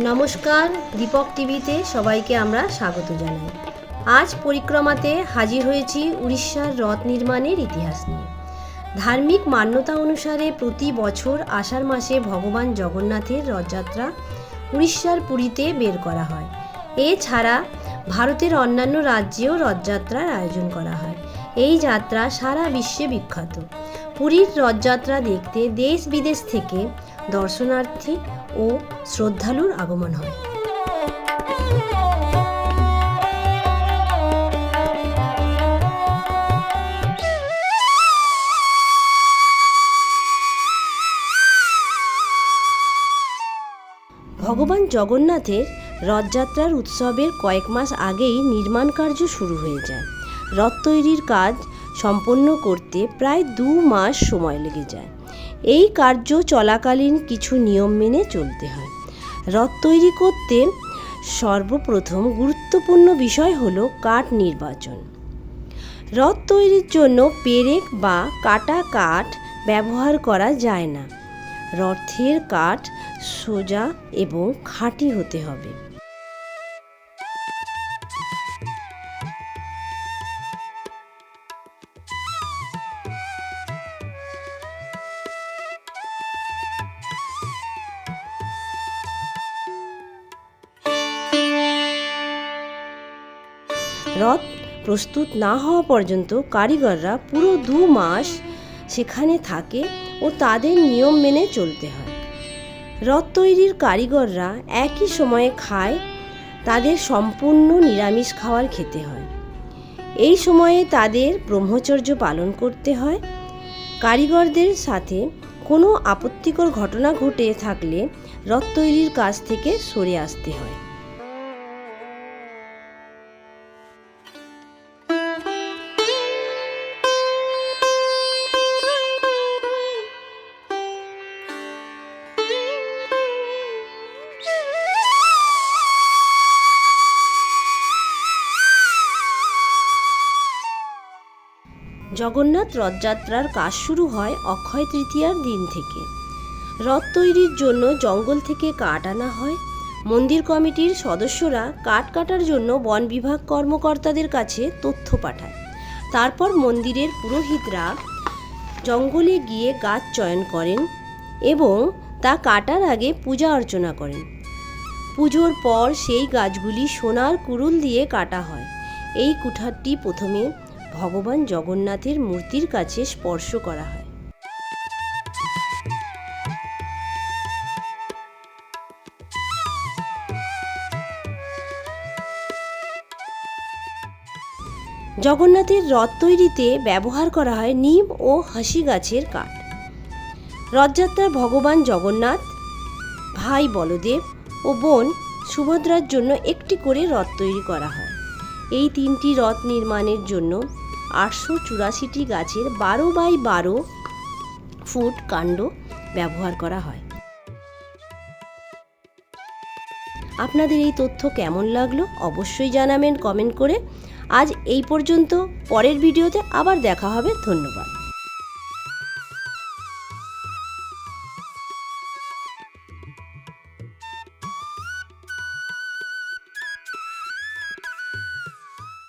নমস্কার, দীপক টিভিতে সবাইকে আমরা স্বাগত জানাই। আজ পরিক্রমাতে হাজির হয়েছি উড়িষ্যার রথ নির্মাণের ইতিহাস নিয়ে। ধার্মিক মান্যতা অনুসারে প্রতি বছর আষাঢ় মাসে ভগবান জগন্নাথের রথযাত্রা উড়িষ্যার পুরীতে বের করা হয়। এছাড়া ভারতের অন্যান্য রাজ্যেও রথযাত্রার আয়োজন করা হয়। এই যাত্রা সারা বিশ্বে বিখ্যাত। পুরীর রথযাত্রা দেখতে দেশ বিদেশ থেকে দর্শনার্থী ও শ্রদ্ধালুর আগমন হয়। ভগবান জগন্নাথের রথযাত্রার উৎসবের কয়েক মাস আগেই নির্মাণ কার্য শুরু হয়ে যায়। রথ তৈরির কাজ সম্পন্ন করতে প্রায় দু মাস সময় লেগে যায়। এই কার্য চলাকালীন কিছু নিয়ম মেনে চলতে হয়। রথ তৈরি করতে সর্বপ্রথম গুরুত্বপূর্ণ বিষয় হল কাঠ নির্বাচন। রথ তৈরির জন্য পেরেক বা কাটা কাঠ ব্যবহার করা যায় না। রথের কাঠ সোজা এবং খাঁটি হতে হবে। রথ প্রস্তুত না হওয়া পর্যন্ত কারিগররা পুরো দু মাস সেখানে থাকে ও তাদের নিয়ম মেনে চলতে হয়। রথ তৈরির কারিগররা একই সময়ে খায়, তাদের সম্পূর্ণ নিরামিষ খাবার খেতে হয়। এই সময়ে তাদের ব্রহ্মচর্য পালন করতে হয়। কারিগরদের সাথে কোনো আপত্তিকর ঘটনা ঘটে থাকলে রথ তৈরির কাজ থেকে সরে আসতে হয়। জগন্নাথ রথযাত্রার কাজ শুরু হয় অক্ষয় তৃতীয়ার দিন থেকে। রথ তৈরির জন্য জঙ্গল থেকে কাঠ আনা হয়। মন্দির কমিটির সদস্যরা কাঠ কাটার জন্য বন বিভাগ কর্মকর্তাদের কাছে তথ্য পাঠায়। তারপর মন্দিরের পুরোহিতরা জঙ্গলে গিয়ে গাছ চয়ন করেন এবং তা কাটার আগে পূজা অর্চনা করেন। পুজোর পর সেই গাছগুলি সোনার কুরুল দিয়ে কাটা হয়। এই কুঠারটি প্রথমে ভগবান জগন্নাথের মূর্তির কাছে স্পর্শ করা হয়। জগন্নাথের রথ তৈরিতে ব্যবহার করা হয় নিম ও হাসি গাছের কাঠ। রথযাত্রার ভগবান জগন্নাথ, ভাই বলদেব ও বোন সুভদ্রার জন্য একটি করে রথ তৈরি করা হয়। এই তিনটি রথ নির্মাণের জন্য আটশো চুরাশিটি গাছের বারো বাই বারো ফুট কাণ্ড ব্যবহার করা হয়। আপনাদের এই তথ্য কেমন লাগল অবশ্যই জানাবেন কমেন্ট করে। আজ এই পর্যন্ত, পরের ভিডিওতে আবার দেখা হবে, ধন্যবাদ।